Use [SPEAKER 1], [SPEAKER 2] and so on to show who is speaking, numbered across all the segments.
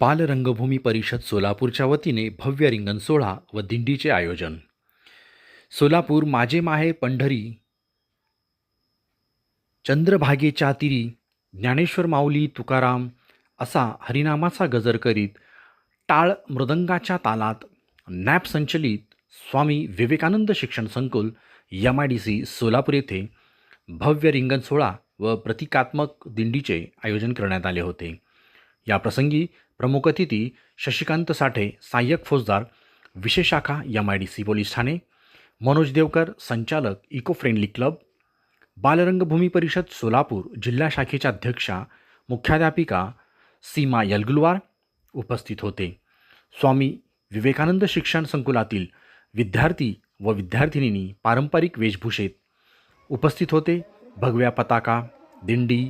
[SPEAKER 1] बालरंगभूमी परिषद सोलापूरच्या वतीने भव्य रिंगण सोहळा व दिंडीचे आयोजन. सोलापूर माझे माहे पंढरी चंद्रभागेच्या तिरी ज्ञानेश्वर माऊली तुकाराम असा हरिनामाचा गजर करीत टाळ मृदंगाच्या तालात नॅप संचलित स्वामी विवेकानंद शिक्षण संकुल M I D C Solapur येथे भव्य रिंगण सोहळा व प्रतिकात्मक दिंडीचे आयोजन करण्यात आले होते. याप्रसंगी प्रमुख अतिथी शशिकांत साठे सहाय्यक फौजदार विशेष शाखा M I D C police Thane Manoj Devkar संचालक इको फ्रेंडली क्लब बालरंगभूमी परिषद सोलापूर जिल्हा शाखेच्या अध्यक्षा मुख्याध्यापिका सीमा यलगुलवार उपस्थित होते. स्वामी विवेकानंद शिक्षण संकुलातील विद्यार्थी व विद्यार्थिनींनी पारंपरिक वेशभूषेत उपस्थित होते. भगव्या पताका दिंडी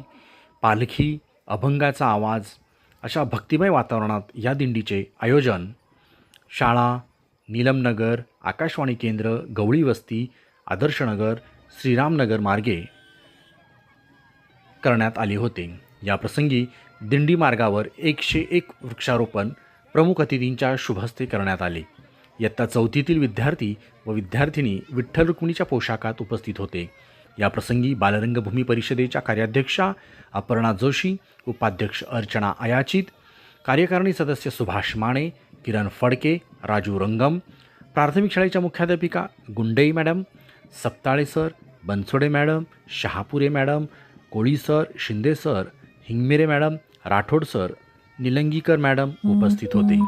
[SPEAKER 1] पालखी अभंगाचा आवाज अशा भक्तिमय वातावरणात या दिंडीचे आयोजन शाळा नीलमनगर आकाशवाणी केंद्र गवळी वस्ती आदर्शनगर श्रीरामनगर मार्गे करण्यात आले होते. याप्रसंगी दिंडी मार्गावर एकशे एक वृक्षारोपण प्रमुख अतिथींच्या शुभहस्ते करण्यात आले. इयत्ता चौथीतील विद्यार्थी व विद्यार्थिनी विठ्ठल रुक्मिणीच्या पोशाखात उपस्थित होते. याप्रसंगी बालरंगभूमी परिषदेच्या कार्याध्यक्षा अपर्णा जोशी उपाध्यक्ष अर्चना अयाचित कार्यकारिणी सदस्य सुभाष माने किरण फडके राजू रंगम प्राथमिक शाळेच्या मुख्याध्यापिका Gundai madam Saptale sir Bansode madam Shahapure madam Koli sir Shinde sir Hingmire madam Rathod sir Nilangikar madam उपस्थित होते.